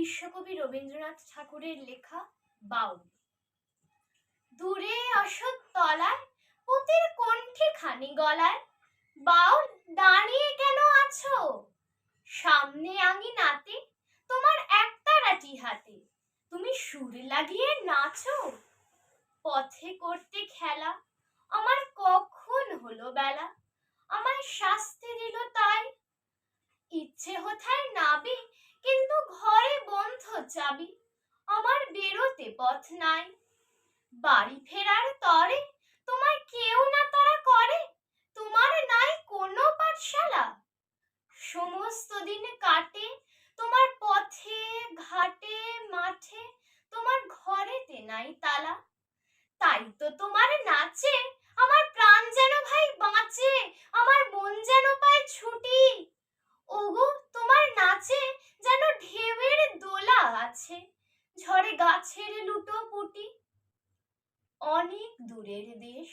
বিশ্বকবি রবীন্দ্রনাথ ঠাকুরের লেখা বাউল। দূরে অসৎ তলায়, পুতির কণ্ঠে খানি গলায়, বাউল দাঁড়িয়ে কেন আছো? সামনে আমি নাতে তোমার একতারাটি হাতে, তুমি সুর লাগিয়ে নাচো? পথে করতে খেলা, আমার কখন হলো বেলা? আমায় শাস্তি দিল তাই? ইচ্ছে হোথায় নাবি কিন্তু ঘরে বন্ধ চাবি। আমার বেরোতে পথ নাই। বাড়ি ফেরার তরে তোমার কেউ না তারা করে। তোমার নাই কোনো পাঠশালা। সমস্ত দিন কাটে তোমার পথে, ঘাটে, মাঠে। তোমার ঘরেতে নাই তালা। তাই তো তোমার নাচে, আমার প্রাণ যেন ভাই বাঁচে, আমার মন যেন পায় ছুটি। ওগো, তোমার নাচে যেন ঢেউয়ের দোলা আছে, ঝড়ে গাছের লুটো পুটি। অনেক দূরের দেশ,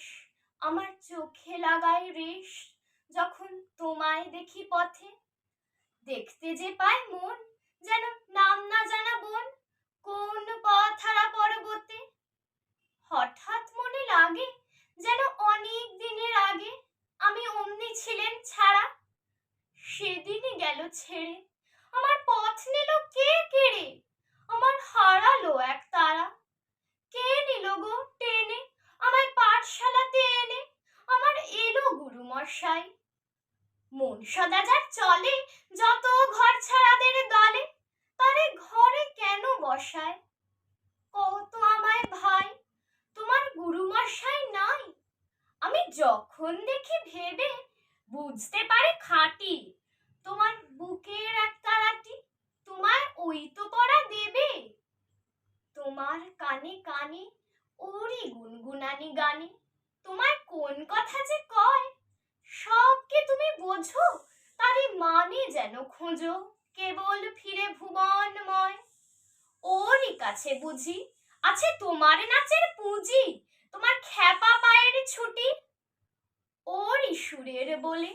আমার চোখে লাগায় রেশ, যখন তোমায় দেখি পথে। দেখতে যে পায় মন, যেন নাম না জানা বোন, কোন পথ হারা পর্বতে। হঠাৎ মনে লাগে যেন অনেক দিনের আগে আমি অমনি ছিলেন ছাড়া। সেদিনই গেল ছেড়ে আমার পথ নিল কে কেড়ে? আমার হারালো এক তারা। কে নিল গো টেনে? আমায় পাঠশালাতে এনে? আমার এলো গুরু মশাই মন সদা যার চলে যত ঘর ছাড়াদের দলে। তারে ঘরে কেন বসায়? কত আমায় ভাই, তোমার গুরু মশাই নাই। আমি যখন দেখি ভেবে বুঝতে পারে খাঁটি। তোমার বুকের এক তারাটি তোমার ওই তো পড়া দেবে। তোমার কানে কানে ওরি গুনগুনানি গানে তোমার কোন কথা যে কয়? সবকে তুমি বোঝো? তারই মানে যেন খোঁজো কেবল ফিরে ভুবনময়। ওরই কাছে বুঝি আছে তোমার নাচের পুঁজি, তোমার খ্যাপা পায়ের ছুটি। ওরই সুরের বলে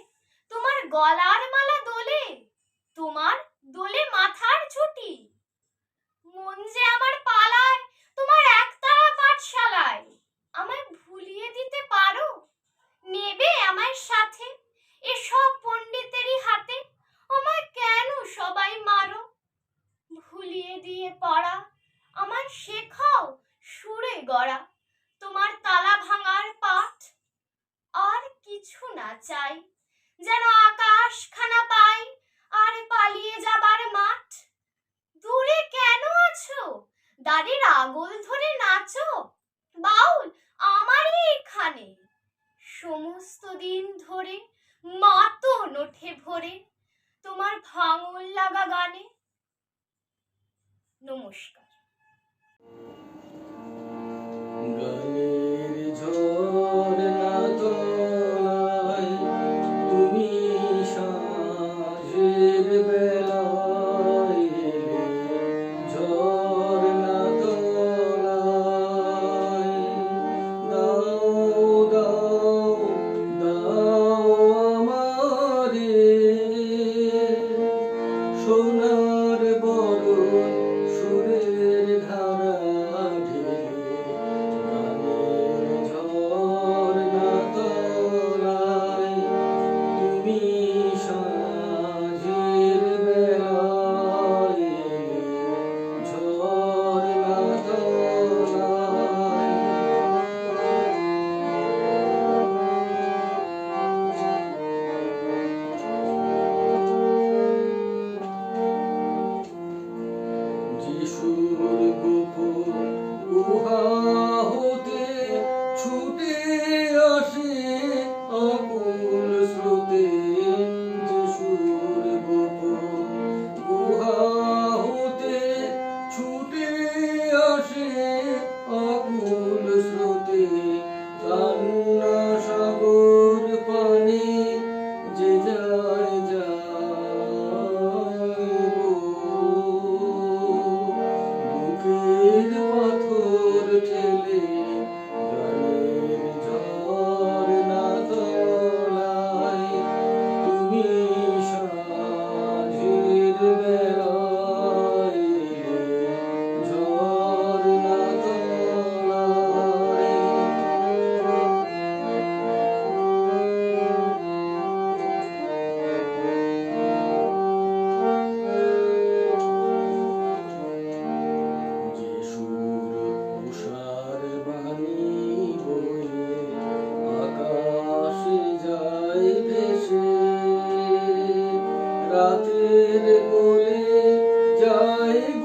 তোমার গলার মালা দোলে, তোমার দোলে মাথার ছুটি মন যে আমার পালায়, তোমার একতারা পাঠশালায়। আমায় ভুলিয়ে দিতে পারো? নেবে আমায় সাথে? এসব পণ্ডিতেরই হাতে আমায় কেন সবাই মারো? ভুলিয়ে দিয়ে পড়া আমার শেখাও সুরে গড়া। তোমার তালা ভাঙার পাঠ আর কিছু না চাই। যেন আকাশ খানা পাই আর পালিয়ে যাবার মাঠ? দূরে কেন আছো? দাদির আগল ধরে নাচো। বাউল, আমারই এখানে। সমস্ত দিন ধরে মাতো ওঠে ভরে। তোমার ভাঙল লাগা গানে। নমস্কার। অসী aí,